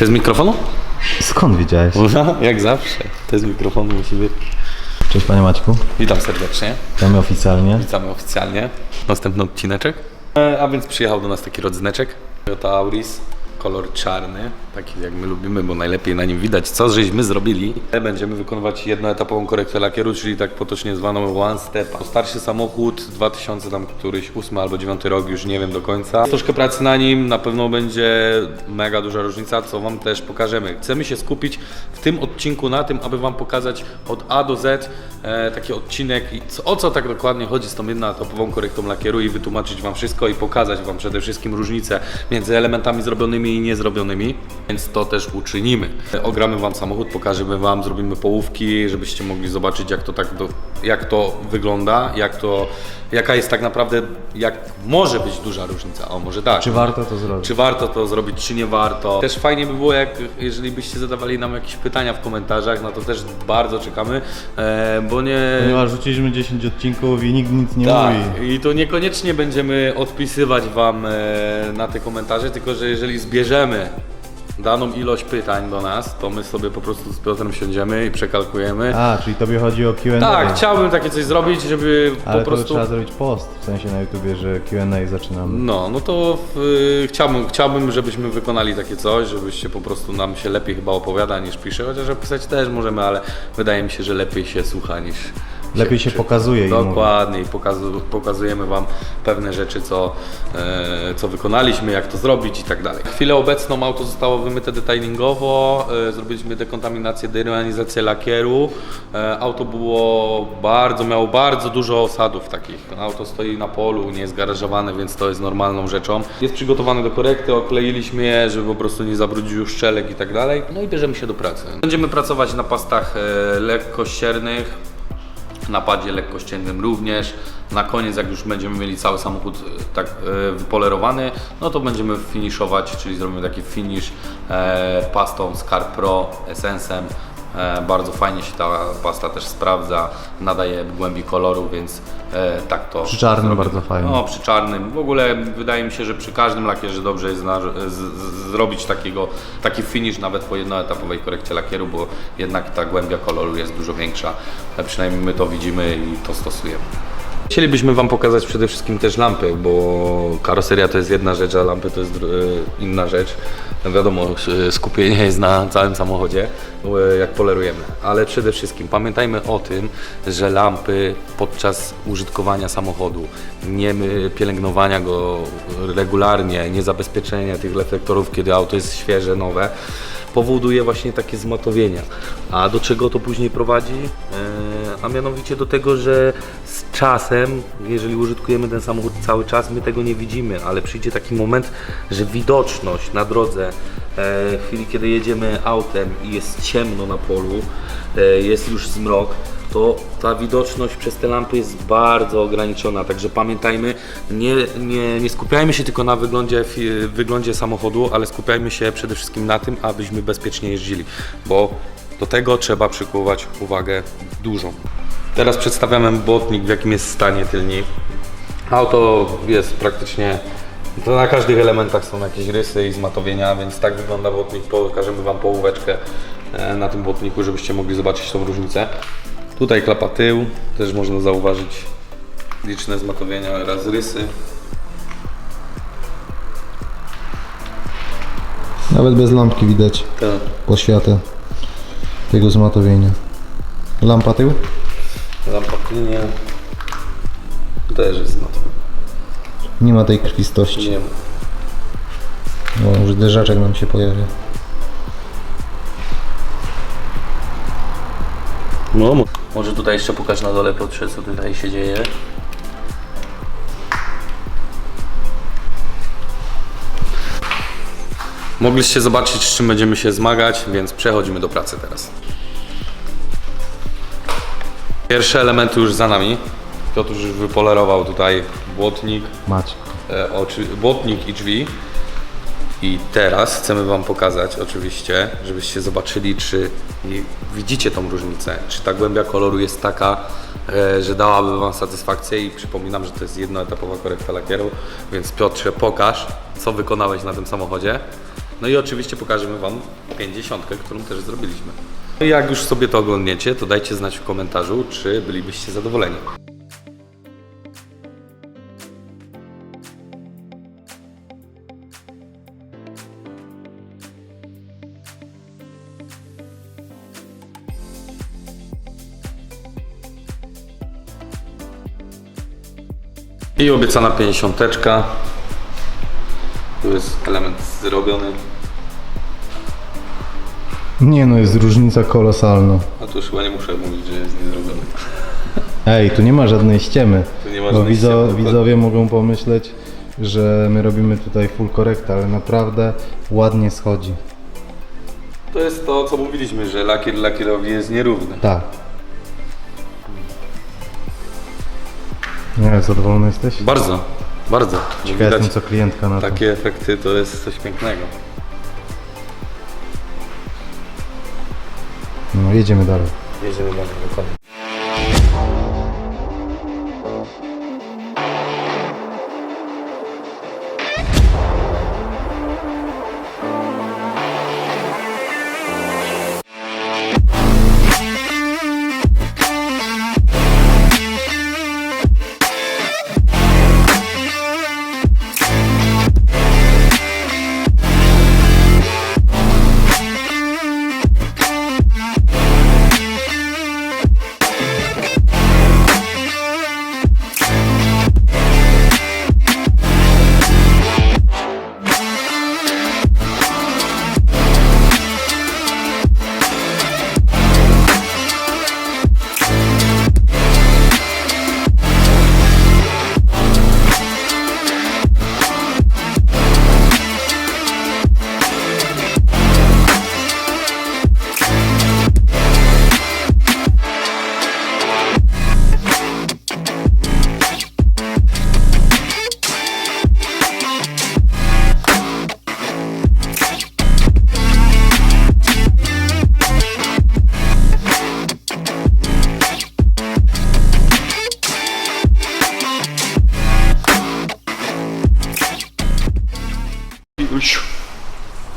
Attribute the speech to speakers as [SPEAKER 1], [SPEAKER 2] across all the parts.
[SPEAKER 1] To jest mikrofonu?
[SPEAKER 2] Skąd wiedziałeś?
[SPEAKER 1] No, jak zawsze. To jest mikrofonu musi być.
[SPEAKER 2] Cześć panie Maćku,
[SPEAKER 1] Witam serdecznie.
[SPEAKER 2] witamy oficjalnie.
[SPEAKER 1] Witamy oficjalnie. Następny odcineczek. E, A więc przyjechał do nas taki rodzyneczek. Toyota Auris. Kolor czarny, taki jak my lubimy, bo najlepiej na nim widać, co żeśmy zrobili. Będziemy wykonywać jednoetapową korektę lakieru, czyli tak potocznie zwaną one step. Starszy samochód, 2000 tam któryś 8 albo 9 rok, już nie wiem do końca. Troszkę pracy na nim, na pewno będzie mega duża różnica, co Wam też pokażemy. Chcemy się skupić w tym odcinku na tym, aby Wam pokazać od A do Z e, taki odcinek, o co tak dokładnie chodzi z tą jednoetapową korektą lakieru i wytłumaczyć Wam wszystko i pokazać Wam przede wszystkim różnicę między elementami zrobionymi i niezrobionymi, więc to też uczynimy. Ogramy Wam samochód, pokażemy Wam, zrobimy połówki, żebyście mogli zobaczyć jak to tak do, jak to wygląda, jak to, jaka jest tak naprawdę, jak może być duża różnica, o może tak.
[SPEAKER 2] Czy warto to zrobić?
[SPEAKER 1] Czy warto to zrobić, czy nie warto. Też fajnie by było, jak jeżeli byście zadawali nam jakieś pytania w komentarzach, na to też bardzo czekamy, e, bo nie...
[SPEAKER 2] Ponieważ rzuciliśmy 10 odcinków i nikt nic nie
[SPEAKER 1] Tak,
[SPEAKER 2] mówi.
[SPEAKER 1] i to niekoniecznie będziemy odpisywać Wam e, na te komentarze, tylko że jeżeli zbierzemy daną ilość pytań do nas, to my sobie po prostu z Piotrem siądziemy i przekalkujemy.
[SPEAKER 2] A, czyli tobie chodzi o Q&A.
[SPEAKER 1] Tak, chciałbym takie coś zrobić, żeby
[SPEAKER 2] Ale
[SPEAKER 1] po prostu...
[SPEAKER 2] trzeba zrobić post, w sensie na YouTubie, że Q&A zaczynamy.
[SPEAKER 1] No, no to y, chciałbym, chciałbym, żebyśmy wykonali takie coś, żebyście po prostu nam się lepiej chyba opowiada niż pisze, chociaż pisać też możemy, ale wydaje mi się, że lepiej się słucha niż...
[SPEAKER 2] Lepiej się pokazuje i mówi.
[SPEAKER 1] Dokładnie i pokazu, pokazujemy Wam pewne rzeczy, co, e, co wykonaliśmy, jak to zrobić i tak dalej. W chwilę obecną auto zostało wymyte detailingowo, e, zrobiliśmy dekontaminację, deranizację lakieru. E, auto było bardzo, miało bardzo dużo osadów takich. Auto stoi na polu, nie jest garażowane, więc to jest normalną rzeczą. Jest przygotowane do korekty, okleiliśmy je, żeby po prostu nie zabrudzić już szczelek i tak dalej. No i bierzemy się do pracy. Będziemy pracować na pastach e, lekkościernych, na padzie lekkościennym również. Na koniec, jak już będziemy mieli cały samochód e, tak e, wypolerowany, no to będziemy finiszować, czyli zrobimy taki finish e, pastą Scar Pro Essence'em. E, bardzo fajnie się ta pasta też sprawdza, nadaje głębi koloru, więc e, tak to.
[SPEAKER 2] Przy czarnym
[SPEAKER 1] zrobimy.
[SPEAKER 2] bardzo fajnie.
[SPEAKER 1] No, przy czarnym. W ogóle wydaje mi się, że przy każdym lakierze dobrze jest na, z, z, zrobić takiego, taki finish nawet po jednoetapowej korekcie lakieru, bo jednak ta głębia koloru jest dużo większa. A przynajmniej my to widzimy i to stosujemy. Chcielibyśmy Wam pokazać przede wszystkim też lampy, bo karoseria to jest jedna rzecz, a lampy to jest e, inna rzecz. No Wiadomo, e, skupienie jest na całym samochodzie, e, jak polerujemy. Ale przede wszystkim pamiętajmy o tym, że lampy podczas użytkowania samochodu, nie pielęgnowania go regularnie, nie zabezpieczenia tych reflektorów, kiedy auto jest świeże, nowe, powoduje właśnie takie zmatowienia. A do czego to później prowadzi? A mianowicie do tego, że czasem, jeżeli użytkujemy ten samochód cały czas, my tego nie widzimy, ale przyjdzie taki moment, że widoczność na drodze, e, w chwili kiedy jedziemy autem i jest ciemno na polu, e, jest już zmrok, to ta widoczność przez te lampy jest bardzo ograniczona. Także pamiętajmy, nie, nie, nie skupiajmy się tylko na wyglądzie, fi- wyglądzie samochodu, ale skupiajmy się przede wszystkim na tym, abyśmy bezpiecznie jeździli, bo do tego trzeba przykuwać uwagę dużą. Teraz przedstawiamy błotnik, w jakim jest stanie tylni. Auto jest praktycznie, na każdych elementach są jakieś rysy i zmatowienia, więc tak wygląda błotnik. Pokażemy Wam połóweczkę e, na tym błotniku, żebyście mogli zobaczyć tą różnicę. Tutaj klapa tył, też można zauważyć liczne zmatowienia oraz rysy.
[SPEAKER 3] Nawet bez lampki widać
[SPEAKER 1] Tak.
[SPEAKER 3] poświatę tego zmatowienia. Lampa tył?
[SPEAKER 1] Tylnia też jest zmatowiona.
[SPEAKER 3] Nie ma tej krwistości.
[SPEAKER 1] Nie ma.
[SPEAKER 3] O, już derzaczek nam się pojawia.
[SPEAKER 1] No, mo- może tutaj jeszcze pokaż na dole Piotrze, co tutaj się dzieje. Mogliście zobaczyć, z czym będziemy się zmagać, więc przechodzimy do pracy teraz. Pierwsze elementy już za nami. Piotr już wypolerował tutaj błotnik,
[SPEAKER 2] Macie.
[SPEAKER 1] e, oczy, błotnik i drzwi. I teraz chcemy Wam pokazać oczywiście, żebyście zobaczyli, czy i widzicie tą różnicę, czy ta głębia koloru jest taka, e, że dałaby Wam satysfakcję i przypominam, że to jest jednoetapowa korekta lakieru, więc Piotrze pokaż, co wykonałeś na tym samochodzie No i oczywiście pokażemy Wam 50, którą też zrobiliśmy. No jak już sobie to oglądniecie, to dajcie znać w komentarzu, czy bylibyście zadowoleni. I obiecana 50. Tu jest element zrobiony.
[SPEAKER 2] Nie no, jest różnica kolosalna.
[SPEAKER 1] A tu już chyba nie muszę mówić, że jest niezrobiony.
[SPEAKER 2] Ej, tu nie ma żadnej ściemy.
[SPEAKER 1] Tu nie ma
[SPEAKER 2] Bo
[SPEAKER 1] żadnej
[SPEAKER 2] widzo,
[SPEAKER 1] ściemy,
[SPEAKER 2] widzowie mogą pomyśleć, że my robimy tutaj full correct, ale naprawdę ładnie schodzi.
[SPEAKER 1] To jest to, co mówiliśmy, że lakier lakierowi jest nierówny.
[SPEAKER 2] Tak. Nie, zadowolony jesteś?
[SPEAKER 1] Bardzo, bardzo.
[SPEAKER 2] Ciekaw
[SPEAKER 1] Widać
[SPEAKER 2] jestem, co klientka na to.
[SPEAKER 1] takie efekty to jest coś pięknego.
[SPEAKER 2] No, jedziemy dalej.
[SPEAKER 1] Jedziemy dalej, dokładnie.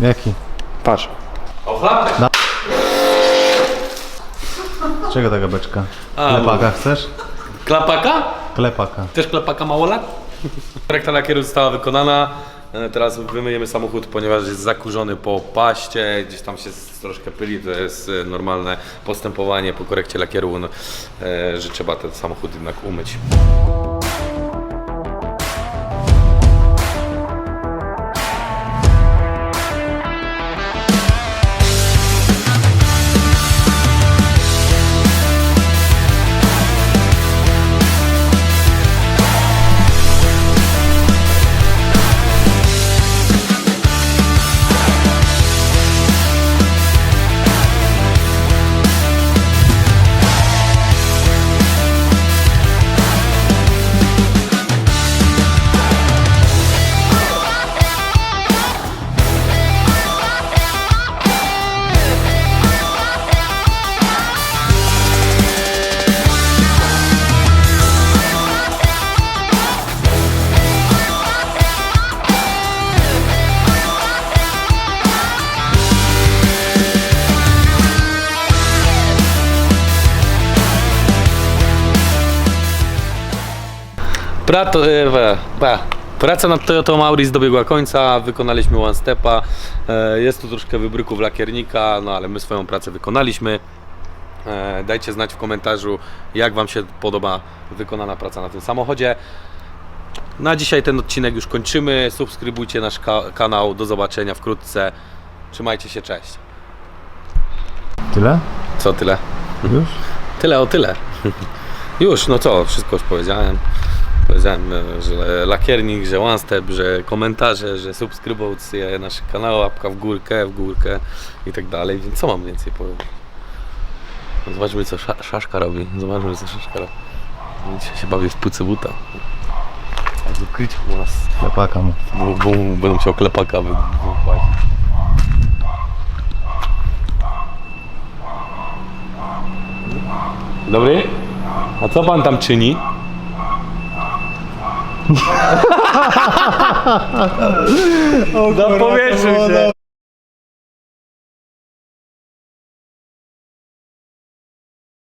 [SPEAKER 2] Jaki?
[SPEAKER 3] Patrz.
[SPEAKER 1] O chlapek!
[SPEAKER 2] Czego taka beczka?
[SPEAKER 1] A,
[SPEAKER 2] Klepaka chcesz?
[SPEAKER 1] Klapaka?
[SPEAKER 2] Klepaka.
[SPEAKER 1] Też klepaka mało lat? Korekta lakieru została wykonana. E, Teraz wymyjemy samochód, ponieważ jest zakurzony po paście, gdzieś tam się troszkę pyli, to jest e, normalne postępowanie po korekcie lakieru, no, e, że trzeba ten samochód jednak umyć. Prato, e, pa. Praca nad Toyotą Auris dobiegła końca, wykonaliśmy one stepa. E, Jest tu troszkę wybryków lakiernika, no ale my swoją pracę wykonaliśmy. E, Dajcie znać w komentarzu, jak Wam się podoba wykonana praca na tym samochodzie. Na dzisiaj ten odcinek już kończymy. Subskrybujcie nasz ka- kanał. Do zobaczenia wkrótce. Trzymajcie się, cześć.
[SPEAKER 2] Tyle?
[SPEAKER 1] Co tyle?
[SPEAKER 2] Już?
[SPEAKER 1] Tyle o tyle. Już, no co, wszystko już powiedziałem. Powiedziałem, e, że lakiernik, że one step, że komentarze, że subskrybucje naszego kanału, łapka w górkę, w górkę i tak dalej, więc co mam więcej powiedzieć? No Zobaczmy co sza, Szaszka robi, zobaczmy co Szaszka robi. Dzisiaj się bawię w pucy buta. Tak ukryć u nas,
[SPEAKER 2] Klepaka mu.
[SPEAKER 1] bo, bo będą chciał klepaka wy- wypłacić. Dobry? A co pan tam czyni? Zapowiedział się.